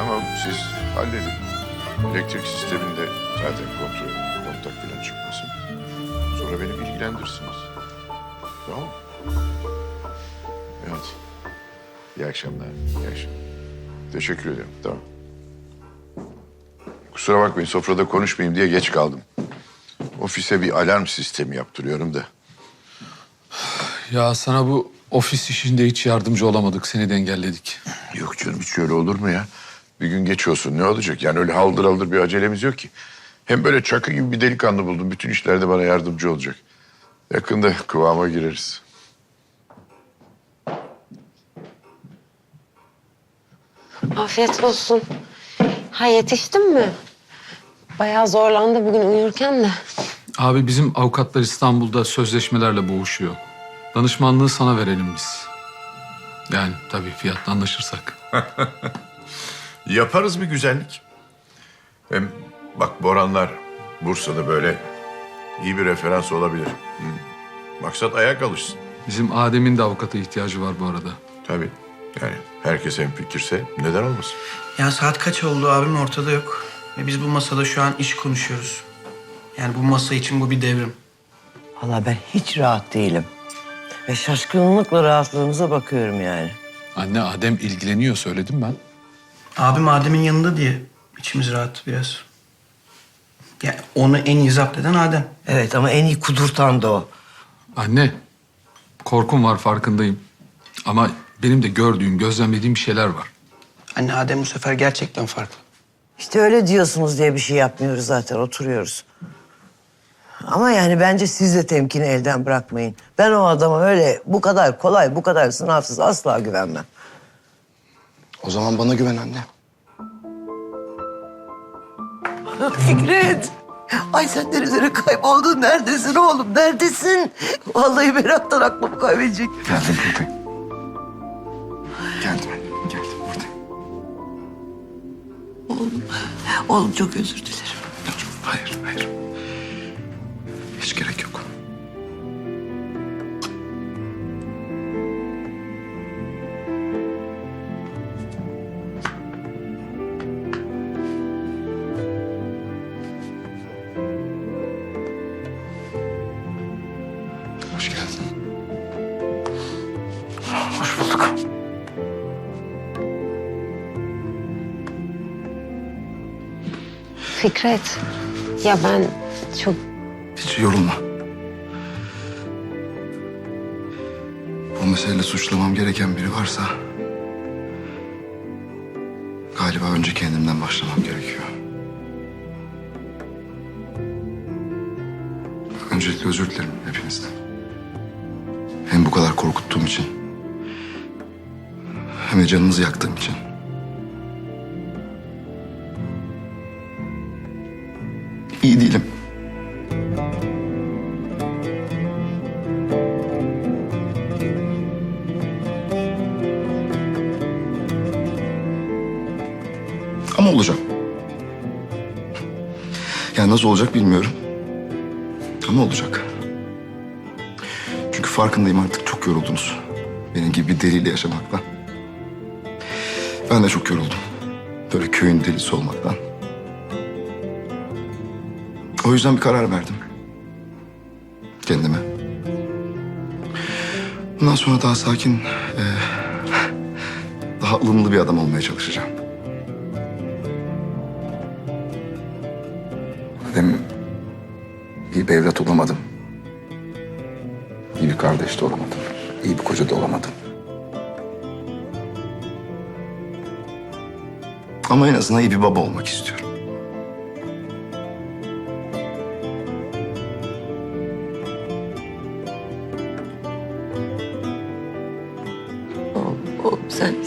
Tamam siz halledin. Elektrik sisteminde zaten kontrol, kontak falan çıkmasın. Sonra beni bilgilendirirsiniz. Tamam mı? Evet. İyi akşamlar. İyi akşamlar. Teşekkür ederim. Tamam. Kusura bakmayın sofrada konuşmayayım diye geç kaldım. Ofise bir alarm sistemi yaptırıyorum da. Ya sana bu ofis işinde hiç yardımcı olamadık. Seni de engelledik. Yok canım hiç öyle olur mu ya? Bir gün geç olsun ne olacak? Yani öyle haldır haldır bir acelemiz yok ki. Hem böyle çakı gibi bir delikanlı buldum. Bütün işlerde bana yardımcı olacak. Yakında kıvama gireriz. Afiyet olsun. Ha yetiştin mi? Bayağı zorlandı bugün uyurken de. Abi bizim avukatlar İstanbul'da sözleşmelerle boğuşuyor. Danışmanlığı sana verelim biz. Yani tabii fiyatla anlaşırsak. Yaparız bir güzellik. Hem bak Boranlar Bursa'da böyle iyi bir referans olabilir. Hı. Maksat ayak alışsın. Bizim Adem'in de avukata ihtiyacı var bu arada. Tabii. Yani herkes hem fikirse neden olmasın? Ya saat kaç oldu abim ortada yok. Ve biz bu masada şu an iş konuşuyoruz. Yani bu masa için bu bir devrim. Valla ben hiç rahat değilim. Ve şaşkınlıkla rahatlığımıza bakıyorum yani. Anne Adem ilgileniyor söyledim ben. Abim Adem'in yanında diye içimiz rahat biraz. Yani onu en iyi zapt eden Adem. Evet ama en iyi kudurtan da o. Anne korkum var farkındayım. Ama benim de gördüğüm, gözlemlediğim bir şeyler var. Anne Adem bu sefer gerçekten farklı. İşte öyle diyorsunuz diye bir şey yapmıyoruz zaten oturuyoruz. Ama yani bence siz de temkini elden bırakmayın. Ben o adama öyle bu kadar kolay, bu kadar sınavsız asla güvenmem. O zaman bana güven anne. Fikret. Ay sen nerelere kayboldun? Neredesin oğlum? Neredesin? Vallahi meraktan aklımı kaybedecek. Geldim buradayım. Geldim anne, geldim buradayım. Oğlum, oğlum çok özür dilerim. Hayır, hayır. Fikret. Ya ben çok Hiç yorulma. Bu meseleyle suçlamam gereken biri varsa... ...galiba önce kendimden başlamam gerekiyor. Öncelikle özür dilerim hepinizden. Hem bu kadar korkuttuğum için... ...hem de canınızı yaktığım için. İyi değilim. Ama olacak. Yani nasıl olacak bilmiyorum. Ama olacak. Çünkü farkındayım artık çok yoruldunuz. Benim gibi bir deliyle yaşamaktan. Ben de çok yoruldum. Böyle köyün delisi olmaktan. O yüzden bir karar verdim. Kendime. Bundan sonra daha sakin, eee, daha ılımlı bir adam olmaya çalışacağım. Hem iyi bir evlat olamadım. İyi bir kardeş de olamadım. İyi bir koca da olamadım. Ama en azından iyi bir baba olmak istiyorum.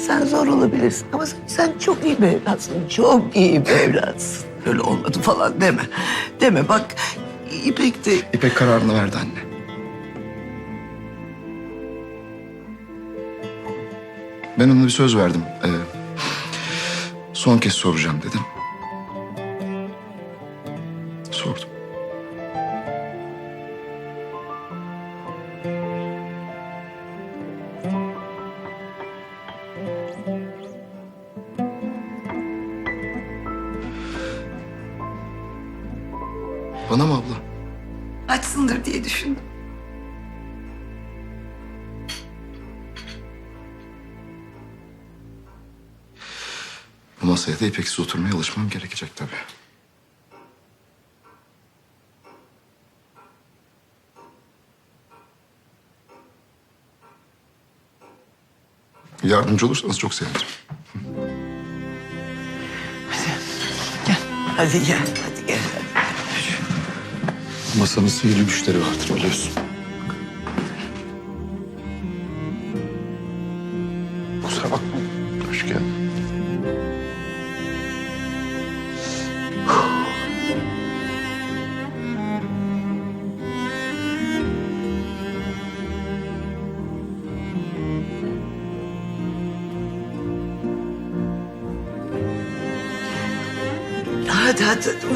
Sen, zor olabilirsin ama sen, sen çok iyi bir evlatsın. Çok iyi bir evlatsın. Öyle olmadı falan deme. Deme bak İpek de İpek kararını verdi anne. Ben ona bir söz verdim. Ee, son kez soracağım dedim. Masaya da ipeksiz oturmaya alışmam gerekecek tabii. Yardımcı olursanız çok sevinirim. Hadi gel, hadi gel. Masanın sihirli güçleri vardır biliyorsun.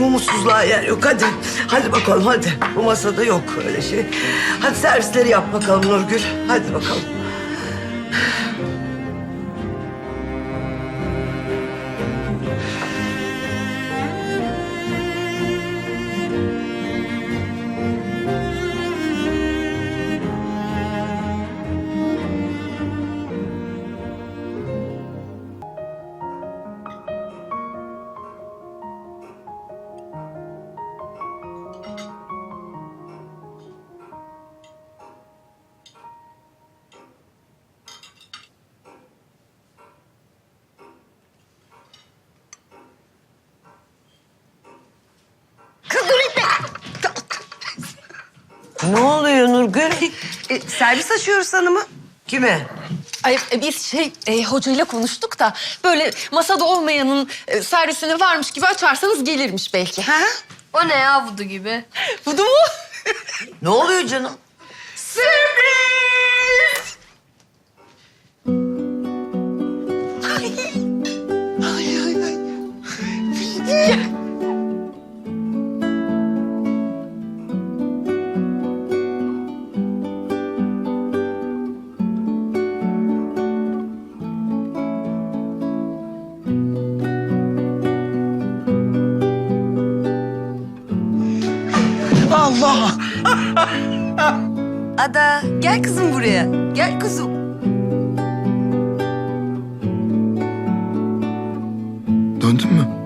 Umutsuzluğa yer yok hadi. Hadi bakalım hadi. Bu masada yok öyle şey. Hadi servisleri yap bakalım Nurgül. Hadi bakalım. Ne oluyor Nurgül? E, servis açıyoruz hanımı. Kime? Ay, e, biz şey e, hocayla konuştuk da böyle masada olmayanın e, servisini varmış gibi açarsanız gelirmiş belki. Ha? O ne ya vudu gibi? Budu mu? Ne oluyor canım? Allah! Ada gel kızım buraya. Gel kuzum. Döndün mü?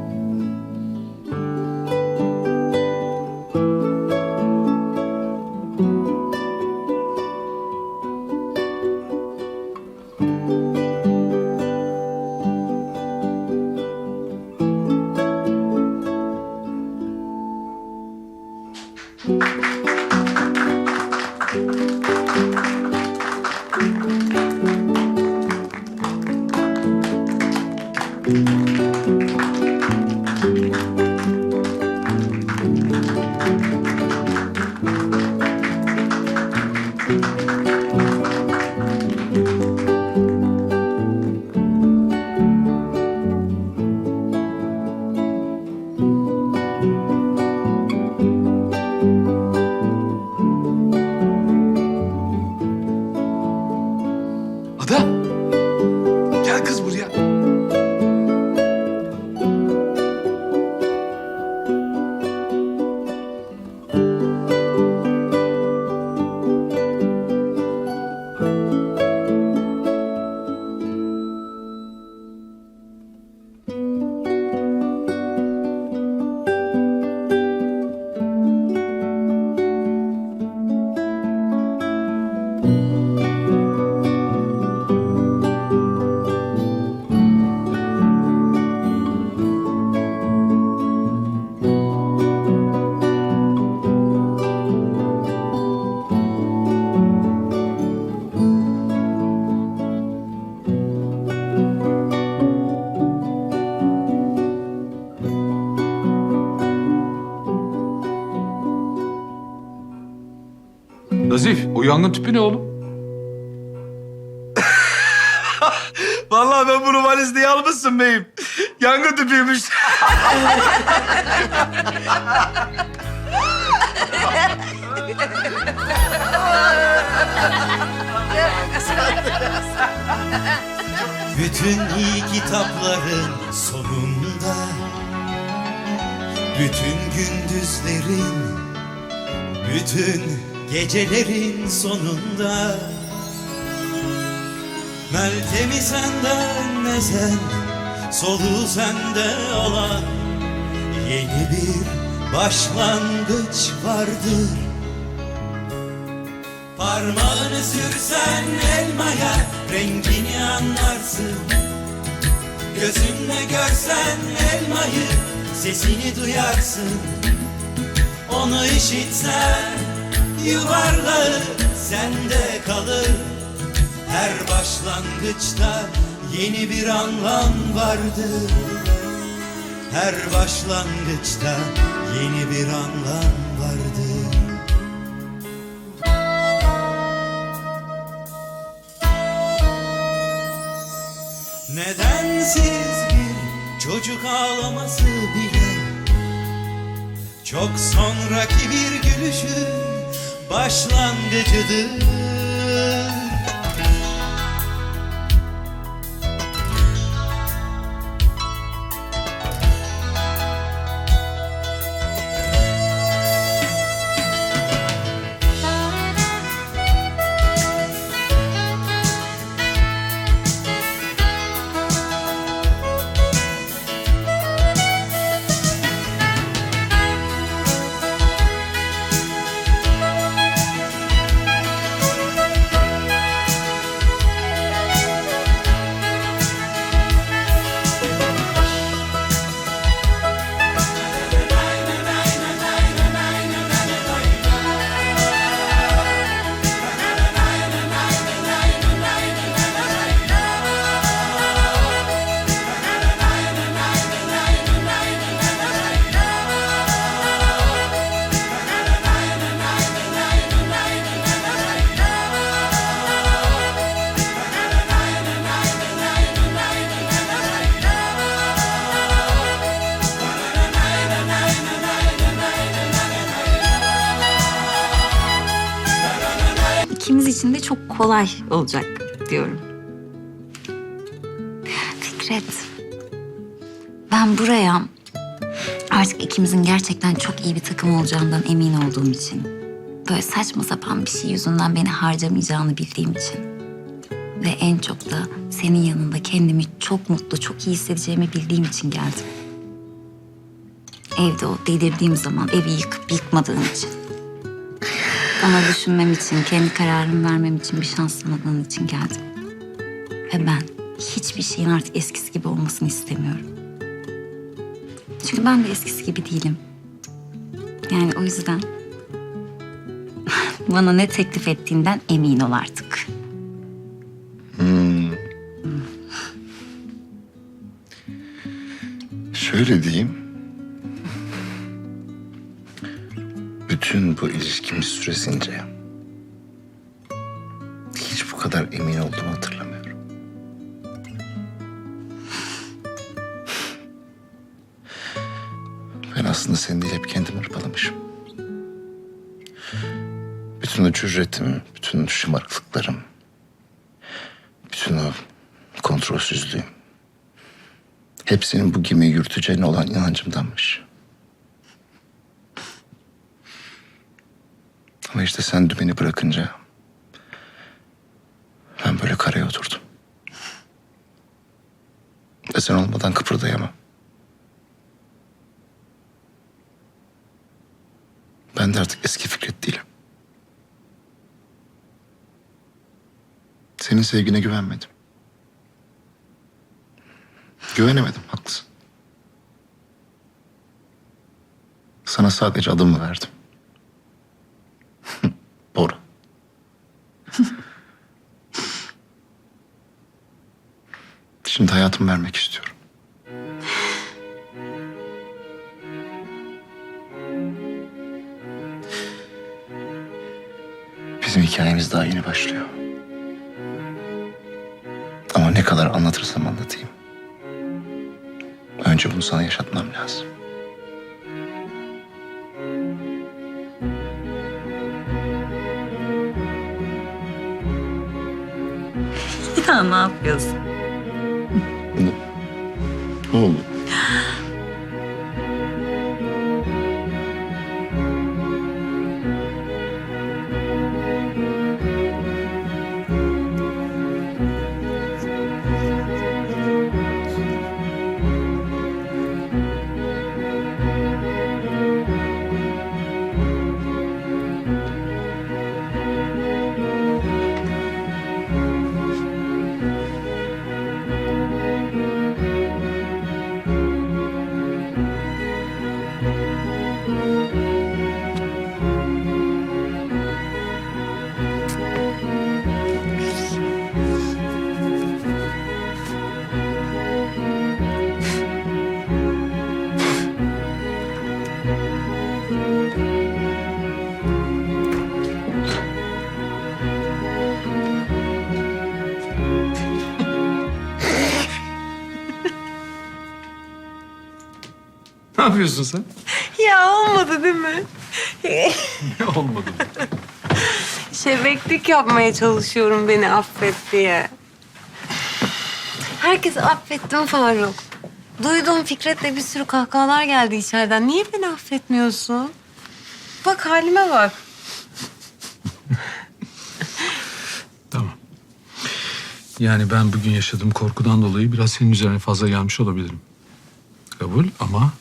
Yangın tüpü ne oğlum? Vallahi ben bunu valiz diye almışsın beyim. Yangın tüpüymüş. Bütün iyi kitapların sonunda Bütün gündüzlerin, bütün gecelerin sonunda Meltemi senden ezen, soluğu sende olan Yeni bir başlangıç vardır. Parmağını sürsen elmaya rengini anlarsın. Gözünle görsen elmayı sesini duyarsın. Onu işitsen yuvarlağı sende kalır. Her başlangıçta yeni bir anlam vardır. Her başlangıçta yeni bir anlam vardır. Nedensiz bir çocuk ağlaması bile Çok sonraki bir gülüşün başlangıcıdır çok kolay olacak diyorum. Fikret, ben buraya artık ikimizin gerçekten çok iyi bir takım olacağından emin olduğum için, böyle saçma sapan bir şey yüzünden beni harcamayacağını bildiğim için ve en çok da senin yanında kendimi çok mutlu, çok iyi hissedeceğimi bildiğim için geldim. Evde o delirdiğim zaman evi yıkıp yıkmadığın için. Ona düşünmem için, kendi kararımı vermem için bir şans tanıdığın için geldim. Ve ben hiçbir şeyin artık eskisi gibi olmasını istemiyorum. Çünkü ben de eskisi gibi değilim. Yani o yüzden bana ne teklif ettiğinden emin ol artık. Şöyle diyeyim. Bu ilişkimiz süresince hiç bu kadar emin olduğumu hatırlamıyorum. Ben aslında seni değil hep kendimi hırpalamışım. Bütün o cüretim, bütün şımarıklıklarım, bütün o kontrolsüzlüğüm hepsinin bu gemiyi yürüteceğine olan inancımdanmış. Ama işte sen dümeni bırakınca ben böyle karaya oturdum. Ve sen olmadan kıpırdayamam. Ben de artık eski Fikret değilim. Senin sevgine güvenmedim. Güvenemedim, haklısın. Sana sadece adımı verdim. Bora. Şimdi hayatımı vermek istiyorum. Bizim hikayemiz daha yeni başlıyor. Ama ne kadar anlatırsam anlatayım. Önce bunu sana yaşatmam lazım. Ne yapıyorsun? Ne oldu? Ne yapıyorsun sen? Ya olmadı değil mi? Olmadı. Şebeklik yapmaya çalışıyorum beni affet diye. Herkesi affettim Faruk. Duyduğum Fikret'le bir sürü kahkahalar geldi içeriden. Niye beni affetmiyorsun? Bak halime bak. Tamam. Yani ben bugün yaşadığım korkudan dolayı biraz senin üzerine fazla gelmiş olabilirim. Kabul ama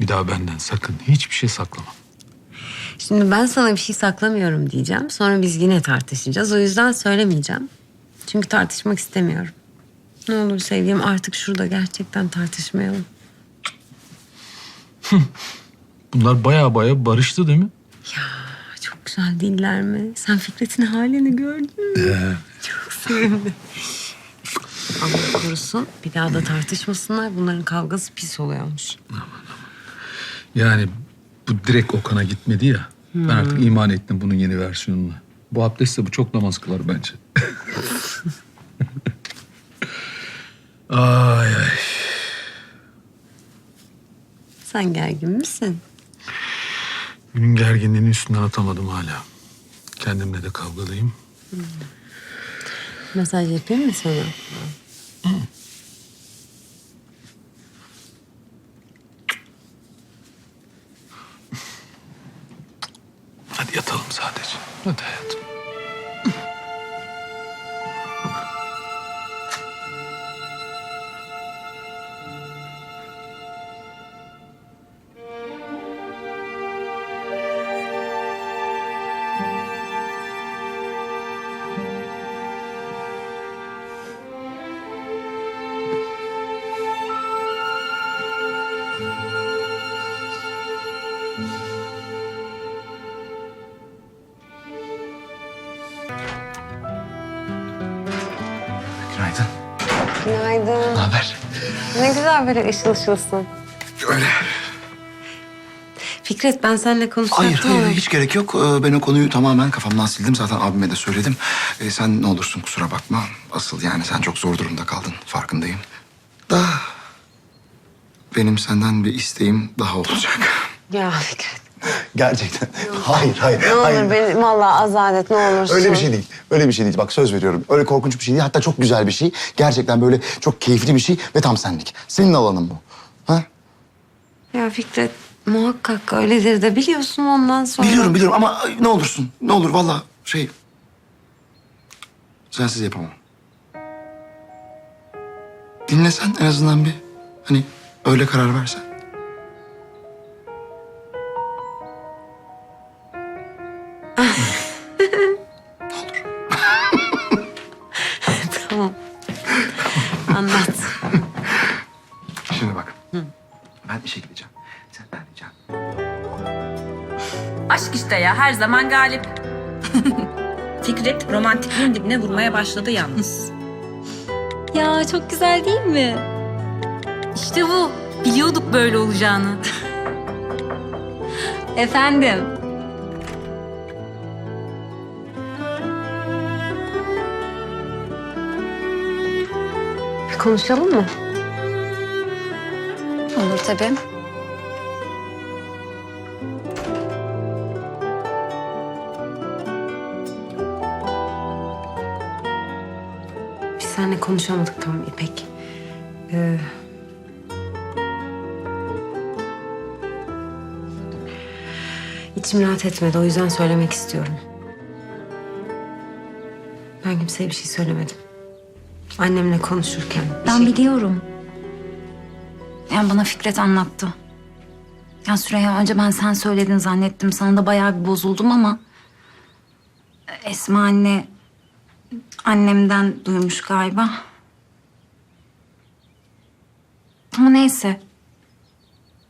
bir daha benden sakın hiçbir şey saklama. Şimdi ben sana bir şey saklamıyorum diyeceğim. Sonra biz yine tartışacağız. O yüzden söylemeyeceğim. Çünkü tartışmak istemiyorum. Ne olur sevgilim artık şurada gerçekten tartışmayalım. Bunlar baya baya barıştı değil mi? Çok güzel değiller mi? Sen Fikret'in halini gördün mü? Çok sevindim. Allah korusun bir daha da tartışmasınlar. Bunların kavgası pis oluyormuş. Yani bu direkt Okan'a gitmedi ya. Ben artık iman ettim bunun yeni versiyonuna. Bu abdestle bu çok namaz kılar bence. ay ay. Sen gergin misin? Günün gerginliğini üstünden atamadım hala. Kendimle de kavgalıyım. Mesaj yapayım mı sana? Günaydın. Ne haber? Ne güzel böyle ışıl ışılsın. Öyle. Fikret ben seninle konuşacaktım Hayır hayır hiç gerek yok. Ee, Ben o konuyu tamamen kafamdan sildim. Zaten abime de söyledim. Ee, sen ne olursun kusura bakma. Asıl yani sen çok zor durumda kaldın. Farkındayım. Da benim senden bir isteğim daha olacak. Ya Fikret. Gerçekten. Hayır, hayır. Ne hayır. olur beni vallahi azat et ne olursun. Öyle bir şey değil. Öyle bir şey değil. Bak söz veriyorum. Öyle korkunç bir şey değil. Hatta çok güzel bir şey. Gerçekten böyle çok keyifli bir şey ve tam senlik. Senin alanın bu. Ha? Ya Fikret muhakkak öyledir de biliyorsun ondan sonra. Biliyorum biliyorum ama ay, ne olursun. Ne olur vallahi şey... Sensiz yapamam. Dinlesen en azından bir. Hani öyle karar versen. Zaman galip. Fikret romantikliğin dibine vurmaya başladı yalnız. Ya çok güzel değil mi? İşte bu. Biliyorduk böyle olacağını. Efendim. Konuşalım mı? Olur tabii. Biz seninle konuşamadık tam İpek. Ee... İçim rahat etmedi o yüzden söylemek istiyorum. Ben kimseye bir şey söylemedim. Annemle konuşurken. bir Ben şey- biliyorum. Yani bana Fikret anlattı. Ya Süreyya önce ben sen söyledin zannettim. Sana da bayağı bir bozuldum ama... Esma anne annemden duymuş galiba. Ama neyse.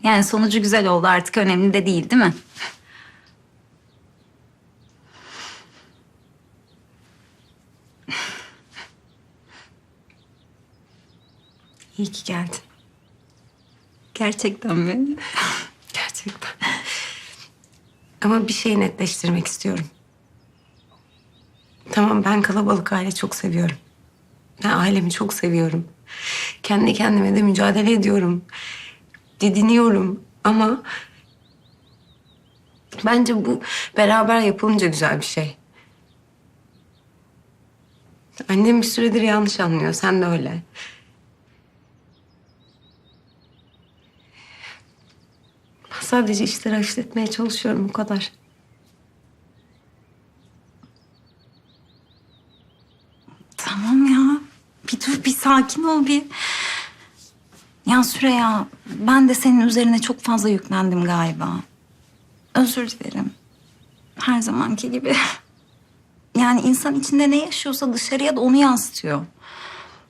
Yani sonucu güzel oldu artık önemli de değil değil mi? İyi ki geldin. Gerçekten mi? Gerçekten. Ama bir şey netleştirmek istiyorum. Tamam ben kalabalık aile çok seviyorum. Ben ailemi çok seviyorum. Kendi kendime de mücadele ediyorum. Didiniyorum. Ama bence bu beraber yapılınca güzel bir şey. Annem bir süredir yanlış anlıyor. Sen de öyle. Sadece işleri hafifletmeye çalışıyorum bu kadar. Tamam ya. Bir dur, bir sakin ol bir. Ya Süreyya, ben de senin üzerine çok fazla yüklendim galiba. Özür dilerim. Her zamanki gibi. Yani insan içinde ne yaşıyorsa dışarıya da onu yansıtıyor.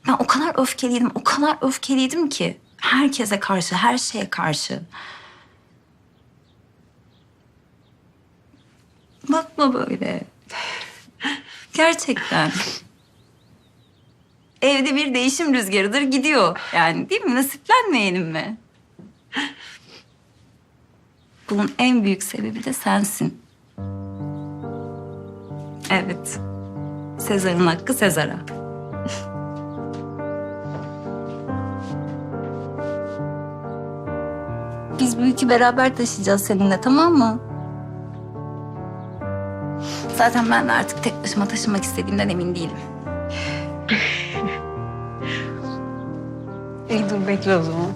Ben o kadar öfkeliydim, o kadar öfkeliydim ki. Herkese karşı, her şeye karşı. Bakma böyle. Gerçekten. Evde bir değişim rüzgarıdır gidiyor. Yani değil mi? Nasiplenmeyelim mi? Bunun en büyük sebebi de sensin. Evet. Sezar'ın hakkı Sezar'a. Biz bu yükü beraber taşıyacağız seninle tamam mı? Zaten ben de artık tek başıma taşımak istediğimden emin değilim. İyi dur bekle o zaman.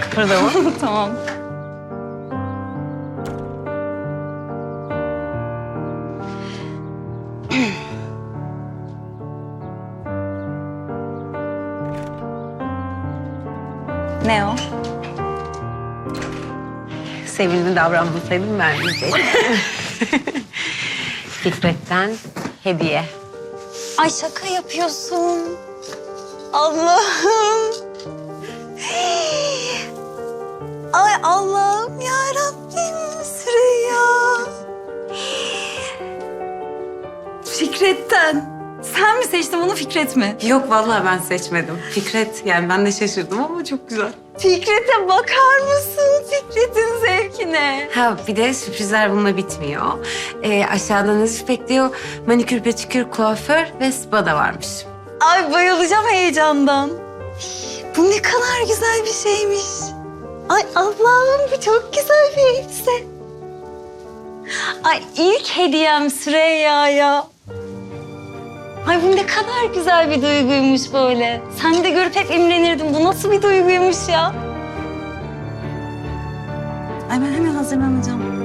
Kıpırdama. tamam. ne o? Sevimli davranmasaydım vermeyecektim. Fikret'ten hediye. Ay şaka yapıyorsun. Allah'ım. Ay Allah'ım ya Rabbim Süreyya. Fikret'ten. Sen mi seçtin bunu Fikret mi? Yok vallahi ben seçmedim. Fikret yani ben de şaşırdım ama çok güzel. Fikret'e bakar mısın? Fikret'in zevkine. Ha bir de sürprizler bununla bitmiyor. Ee, aşağıda Nazif bekliyor. Manikür, pedikür, kuaför ve spa da varmış. Ay bayılacağım heyecandan. Bu ne kadar güzel bir şeymiş. Ay Allah'ım bu çok güzel bir elbise. Ay ilk hediyem Süreyya'ya. Ay bu ne kadar güzel bir duyguymuş böyle. Sen de görüp hep imrenirdin. Bu nasıl bir duyguymuş ya? Ay ben hemen hazırlanacağım.